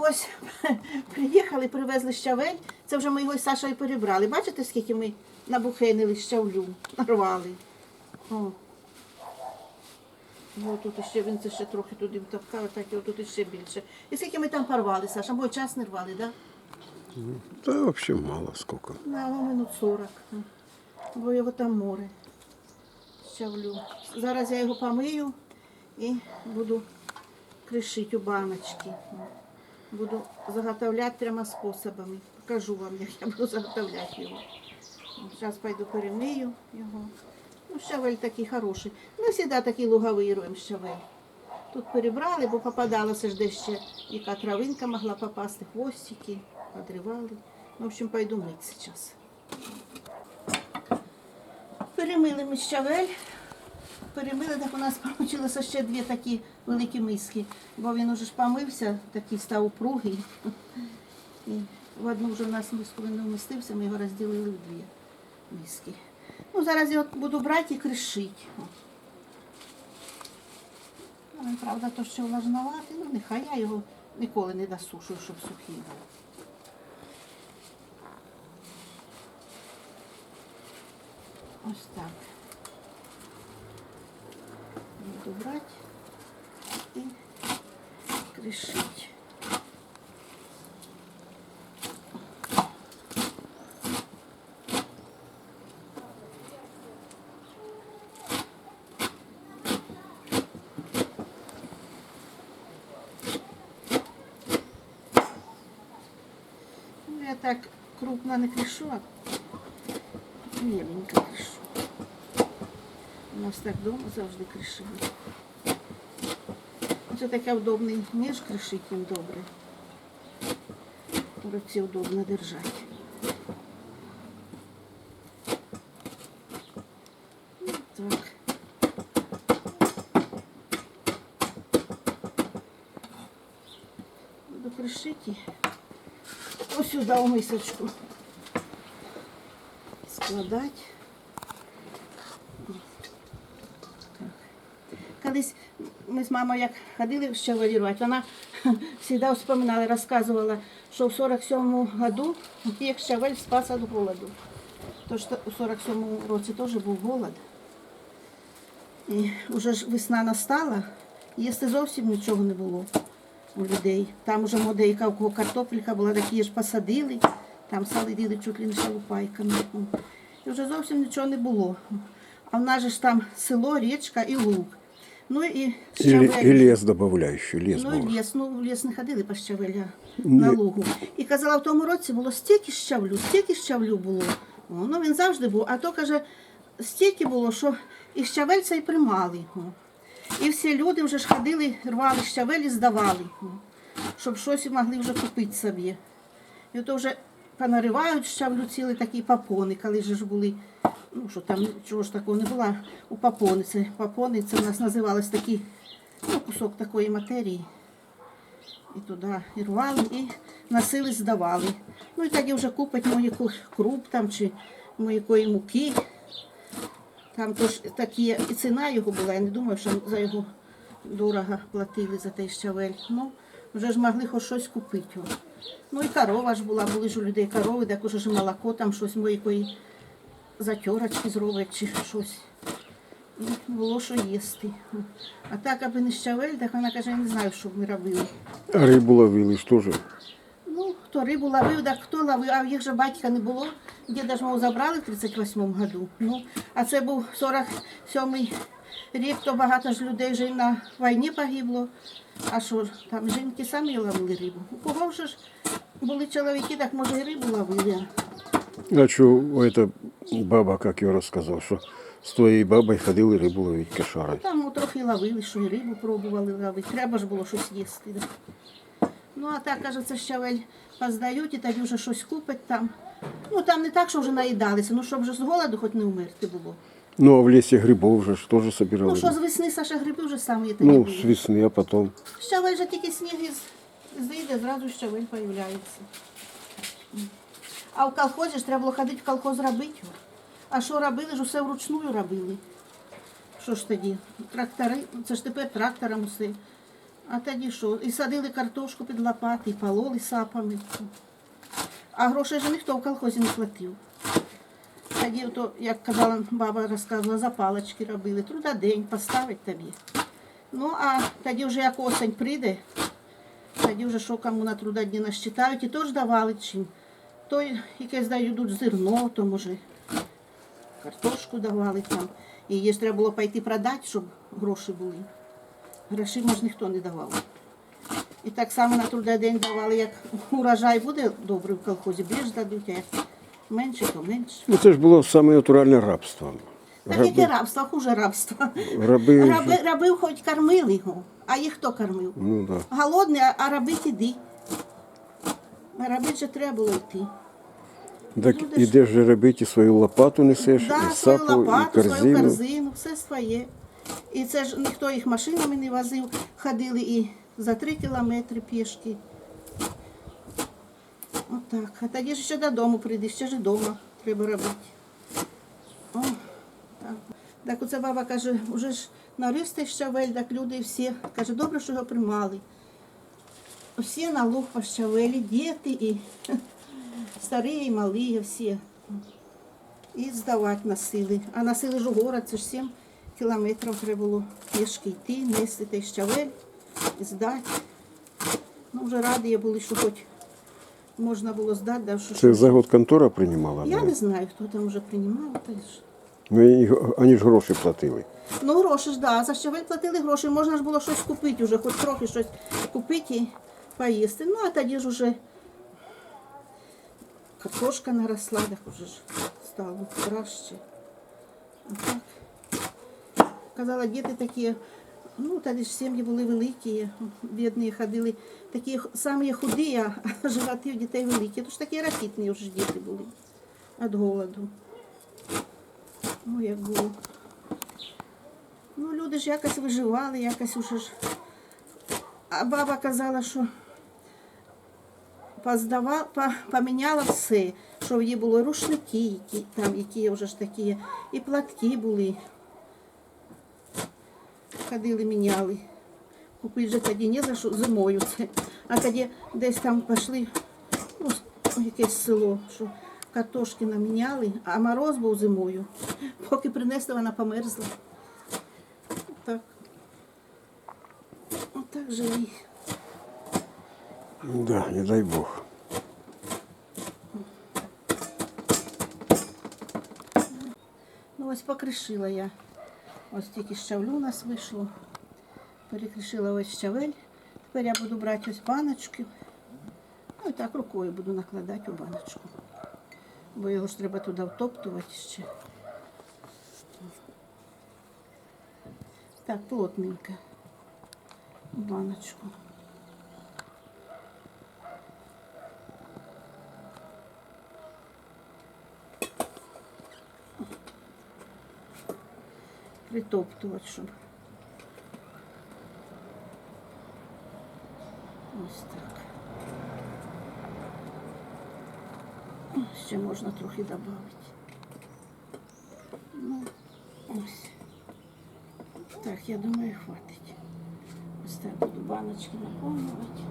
Ось приїхали, привезли щавель. Це вже ми його з Сашою перебрали. Бачите, скільки ми набухенили щавлю, нарвали. О. О, тут ще він це ще трохи туди втовкав, так і тут ще більше. І скільки ми там порвали, Саша, бо час не рвали, так? Да? Да вообще мало сколько. На ну, минут 40. Бо його там море. Щавлю. Зараз я його помию і буду кришити у баночки. Буду заготовляти трьома способами. Покажу вам, як я буду заготовляти його. Зараз пойду перемию його. Ну, щавель такий хороший. Ми завжди такий луговий робимо щавель. Тут перебрали, бо попадалося ж де ще яка травинка могла попасти, хвостики, подривали. В общем, пойду мыть сейчас. Перемили ми щавель. Перемили, так у нас вийшло ще дві такі великі миски, бо він уже ж помився, такий став упругий. І в одну вже у нас миску він не вмістився, ми його розділили в дві миски. Ну, зараз я буду брати і кришити. Він, правда, то ще влажноватий, ну нехай я його ніколи не досушую, щоб сухий був. Ось так. Буду брати і кришити. Ну, я так крупно не кришу, а меленько кришу. У нас так вдома завжди кришили. Це таке удобний ніж кришить їм добре. В руці удобно держати. Ну, Так. Буду кришити. Ось сюди у мисочку складати. Колись ми з мамою як ходили ще валірувати, вона завжди вспоминала, розказувала, що в 47-му году їх щавель спас від голоду. Тож то у 47-му році теж був голод. І вже ж весна настала, їсти зовсім нічого не було у людей. Там уже модейка, у кого картопелька була, такі ж посадили, там салидили чуть ли не шалупайками. І вже зовсім нічого не було. А в нас же ж там село, річка і луг. Ну і щавель. и лес добавляющий, лес Ну, і ліс, ну в ліс не ходили по щавеля на лугу. І казала, в тому році було стільки щавлю, стільки щавлю було. О, ну він завжди був. А то каже, стільки було, що і щавельця і примали. О. І всі люди вже ж ходили, рвали щавель і здавали, о, щоб щось могли вже купити собі. І то вже понаривають щавлю цілий такі папони, коли ж були. Ну, що там нічого ж такого не було. У папони. Це папони, це в нас називалось такі, ну, кусок такої матерії. І туди і рвали, і носили, здавали. Ну і тоді вже купить моєку круп там чи моєкої муки. Там тож такі, і ціна його була, я не думаю, що за його дорого платили за той щавель. Ну, вже ж могли хоч щось купити. Ну і корова ж була, були ж у людей корови, уже ж молоко, там щось моєкої затерочки зроблять чи щось. І було що їсти. А так, аби не щавель, так вона каже, я не знаю, що б ми робили. А рыбу ловили что же? Ну, хто рибу ловив, так хто ловив, а їх же батька не було. Діда ж мов забрали в 38-му году. Ну, а це був 47-й рік, то багато ж людей вже на війні погибло. А що ж, там жінки самі ловили рибу. У кого вже ж були чоловіки, так може і рибу ловили. А что, эта баба, как я рассказал, что с твоей бабой ходил и рыбу ловить кошарой. Там ну, трохи ловили, що і рибу пробували ловити. Треба ж було щось їсти. Да. Ну, а так, каже, це щавель поздають і тоді вже щось купять там. Ну, там не так, що вже наїдалися, ну, щоб вже з голоду хоч не вмерти було. Ну, а в лесе грибов же ж тоже собирали. Ну, що з весни, Саша, гриби вже самі тоді Ну, були. с весны, а потом. Щавель же тільки сніг із зійде, зразу щавель появляється. А в колхозі ж треба було ходити в колхоз робити. А що робили ж усе вручную робили. Що ж тоді? Трактори, це ж тепер трактором усе. А тоді що? І садили картошку під лопати, і пололи сапами. А грошей же ніхто в колхозі не платив. Тоді, то, як казала баба розказувала, за палички робили, трудодень поставить тобі. Ну, а тоді вже як осень прийде, тоді вже що кому на трудодні насчитають, і то ж давали чим. То якесь дають зерно, то може картошку давали там. І її ж треба було пойти продати, щоб гроші були. Грошей може ніхто не давав. І так само на трудодень давали, як урожай буде добрий в колхозі, більш дадуть, а як менше, то менше. Ну це ж було саме натуральне рабство. Так яке рабство, хуже рабство. раби, Раби, раби хоч кормили його, а їх хто кормив? ну да. Голодний, а- робить іди. А робити же треба було йти. Так Люди ж- ідеш же робити свою лопату несеш, Да, і свою сапу, і лопату, свою корзину. корзину, все своє. І це ж ніхто їх машинами не возив, ходили і за три кілометри пішки. Отак. А тоді ж ще додому прийдеш, ще ж вдома треба робити. О, так. Так оце баба каже, вже ж наристий щавель, так люди всі. Каже, добре, що його приймали. Всі на луг по щавелі, діти і старі, і малі, всі. І здавати носили. А носили ж у город, це ж 7 кілометрів треба було пішки йти, нести той щавель, і здати. Ну, вже раді були, що хоч можна було здати, да, що, Це за год контора приймала? Я не знаю, хто там вже приймав. та ж. Ну, і вони ж гроші платили. Ну, гроші ж, да, за щавель платили гроші, можна ж було щось купити вже, хоч трохи щось купити поїсти. Ну, а тоді ж уже картошка наросла, так уже ж стало краще. А так. Казала, діти такі, ну, тоді ж сім'ї були великі, бідні ходили, такі самі худі, а животи у дітей великі. Тож такі рахітні вже діти були від голоду. Ну, як було. Ну, люди ж якось виживали, якось уже ж. А баба казала, що поздава, поміняла все, що в її були рушники, які, там, які вже ж такі, і платки були. Ходили, міняли. Купити вже тоді не за що зимою це. А тоді десь там пішли, ну, в якесь село, що картошки наміняли, а мороз був зимою. Поки принесли, вона померзла. Так. Отак живі. Да, не дай Бог. Ну ось покришила я. Ось тільки щавлю у нас вийшло. Перекришила ось щавель. Тепер я буду брати ось баночки. Ну і так рукою буду накладати у баночку. Бо його ж треба туди втоптувати ще. Так, плотненько. Баночку. Притоптувати, щоб. Ось так. Ще можна трохи додати. Ну, ось. Так, я думаю, хватить. Ось так буду баночки наповнювати.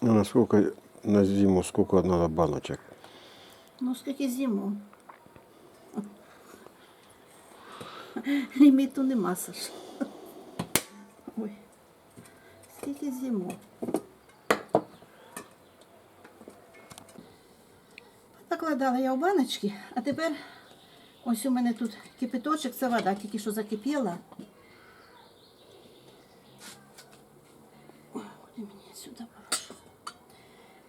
А насколько на зиму, сколько надо баночек? Ну, скільки зиму. Ліміту нема, Саш. Ой. Скільки зиму. Накладала я в баночки, а тепер ось у мене тут кипяточок, це вода, тільки що закипіла. Ой, куди мені сюди.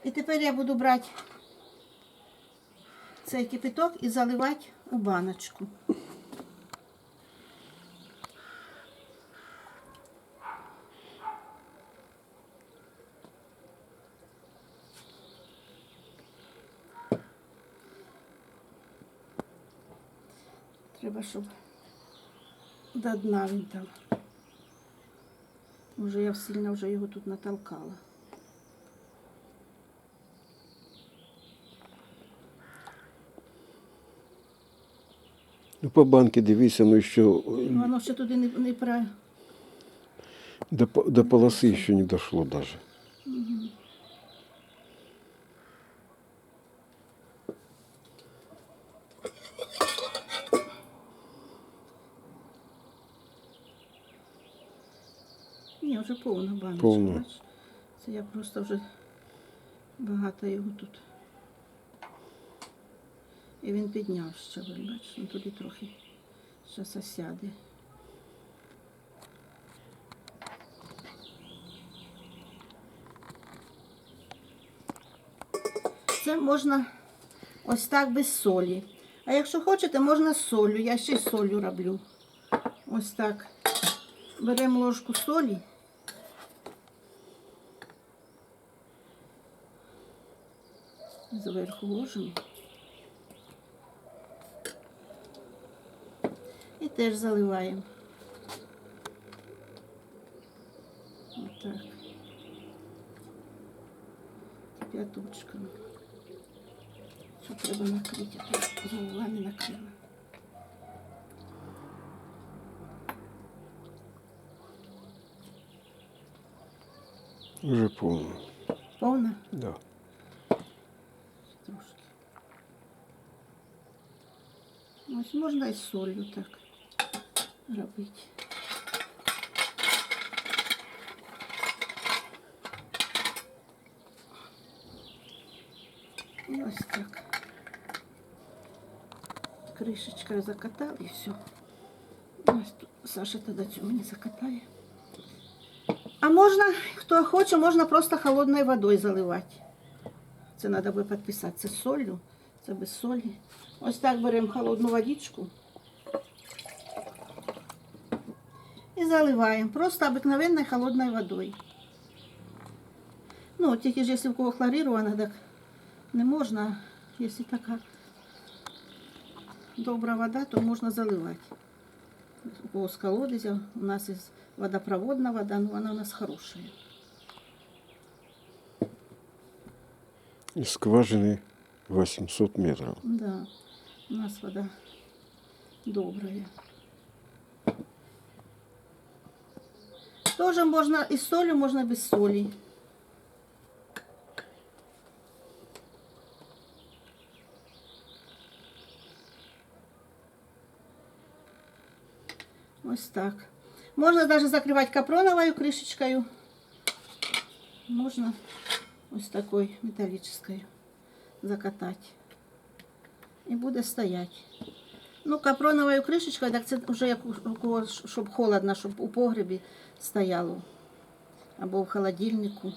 І тепер я буду брати цей кипіток і заливати у баночку. Треба, щоб до дна він там. може я сильно вже його тут натолкала. Ну, по банки дивися, ну що Ну, воно ще туди не, не про... до, до полоси ще не дошло даже. Ні, вже повна баночка. Повна. Це я просто вже багато його тут. І він підняв ще, бачиш, він туди трохи зараз осяде. Це можна ось так без солі. А якщо хочете, можна з солью. Я ще й солью роблю. Ось так. Беремо ложку солі. Зверху ложимо. Теж заливаємо. Отак. П'яточками. Що треба накрити, а то голова не накрила. Уже повно. Повна? Да. Трошки. Ось можна і солью так робити. І ось так. Кришечкою закатали і все. Ось тут Саша тоді цю мені закатає. А можна, хто хоче, можна просто холодною водою заливати. Це треба би підписати. Це з солью, це без солі. Ось так беремо холодну водичку і заливаємо. Просто обикновенною холодною водою. Ну, тільки ж, якщо в кого хлорирована, так не можна. Якщо така добра вода, то можна заливати. У кого з колодязя, у нас є водопроводна вода, але вона у нас хороша. Из скважины 800 метров. Да, у нас вода добрая. Тоже можно и с солью, можно без соли. Ось так. Можна даже закрывать капроновою крышечкой. Можно ось такой металлической закатать. І буде стояти. Ну, капроновою кришечкою, так це вже як у кого, щоб холодно, щоб у погребі стояло. Або в холодильнику.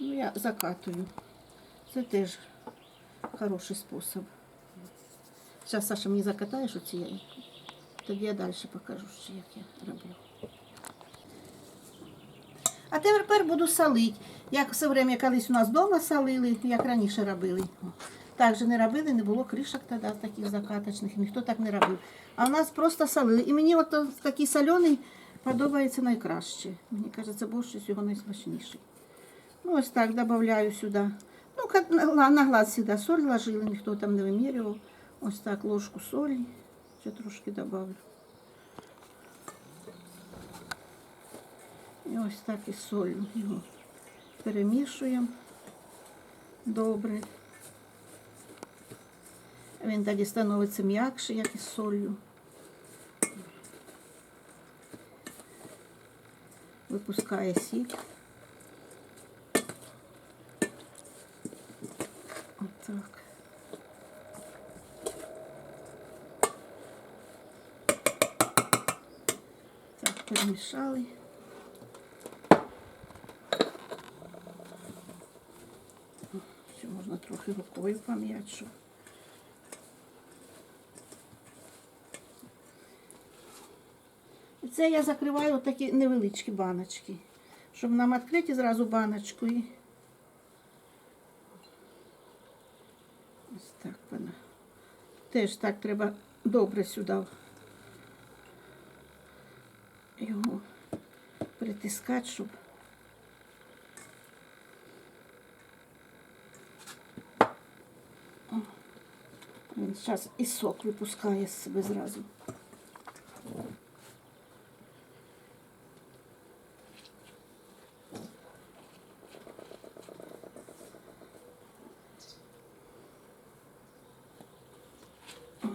Ну, я закатую. Це теж хороший спосіб. Зараз Саша мені закатаєш оцією. Тоді я далі покажу, що як я роблю. А тепер буду солити. Як все время колись у нас вдома солили, як раніше робили. Так же не робили, не було кришок тоді таких закаточних, ніхто так не робив. А в нас просто солили. І мені от такий соляний подобається найкраще. Мені кажеться, борщ його найсмачніший. Ну, ось так додаю сюди. Ну, на глаз завжди соль ложили, ніхто там не вимірював. Ось так ложку солі. Ще трошки додавлю. І ось так і солью його перемішуємо добре. Він тоді становиться м'якший, як із солью. Випускає сік. Отак. Так, перемішали. Ще можна трохи рукою пом'яти, щоб Це я закриваю такі невеличкі баночки, щоб нам відкрити зразу баночку і ось так вона. Теж так треба добре сюди його притискати, щоб він зараз і сок випускає з себе зразу.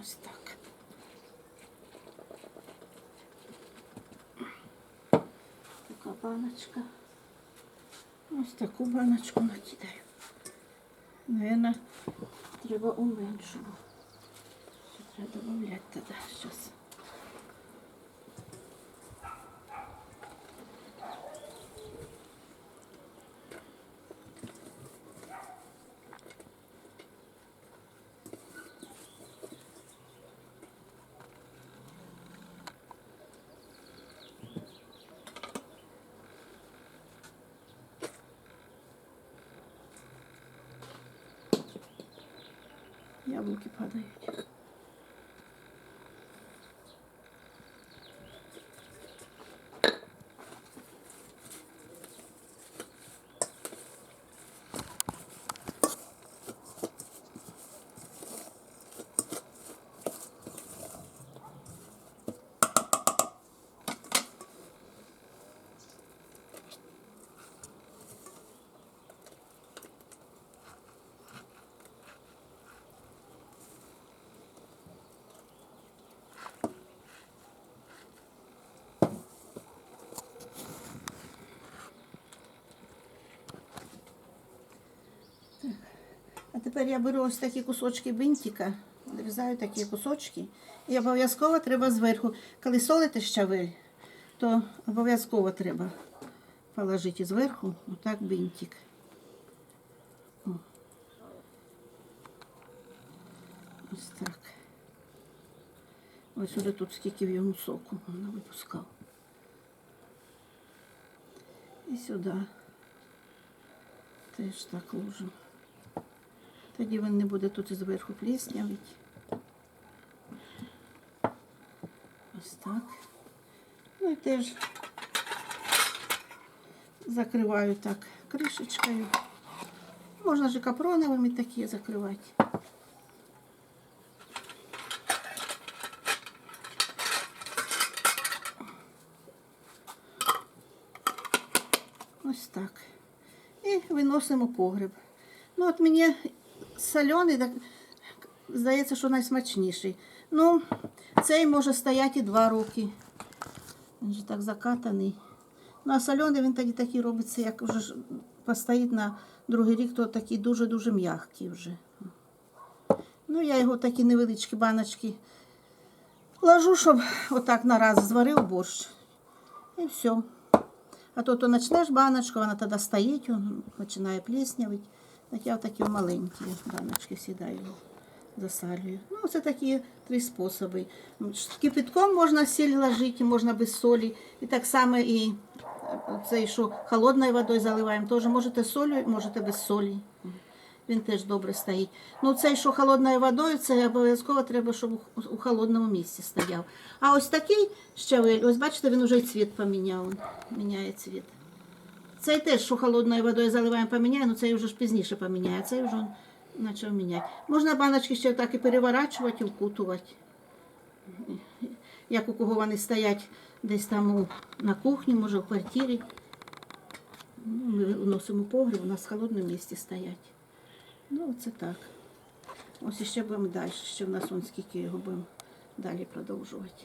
Ось так. Така баночка. Ось таку баночку накидаю. Наверное, треба уменшу. Треба додати тоді. Зараз. Яблуки Тепер я беру ось такі кусочки бинтика, нарізаю такі кусочки. І обов'язково треба зверху. Коли солите щавель, то обов'язково треба положити зверху отак бинтик. Ось так. Ось уже тут скільки в йому соку вона випускав. І сюди теж так ложу. Тоді він не буде тут зверху пліснявить. Ось так. Ну і теж закриваю так кришечкою. Можна же капроновими такі закривати. Ось так. І виносимо погреб. Ну, от мені соляний, так, здається, що найсмачніший. Ну, цей може стояти і два роки. Він же так закатаний. Ну, а соляний він тоді такий робиться, як вже постоїть на другий рік, то такий дуже-дуже м'який вже. Ну, я його такі невеличкі баночки ложу, щоб отак на раз зварив борщ. І все. А то то почнеш баночку, вона тоді стоїть, починає пліснявити. Так я такі маленькі баночки сідаю, засалюю. Ну, це такі три способи. Кипятком можна сіль ложити, можна без солі. І так само і цей, що холодною водою заливаємо, теж можете з можете без солі. Він теж добре стоїть. Ну, цей, що холодною водою, це обов'язково треба, щоб у- холодному місці стояв. А ось такий щавель, ось бачите, він вже і цвіт поміняв. Міняє цвіт. Цей теж, що холодною водою заливаємо, поміняє, ну цей вже ж пізніше поміняє, а цей вже почав міняти. Можна баночки ще так і переворачувати, і вкутувати. Як у кого вони стоять десь там у, на кухні, може в квартирі. Ну, ми вносимо погріб, у нас в холодному місці стоять. Ну, це так. Ось іще будемо далі. Ще в нас он скільки його будемо далі продовжувати.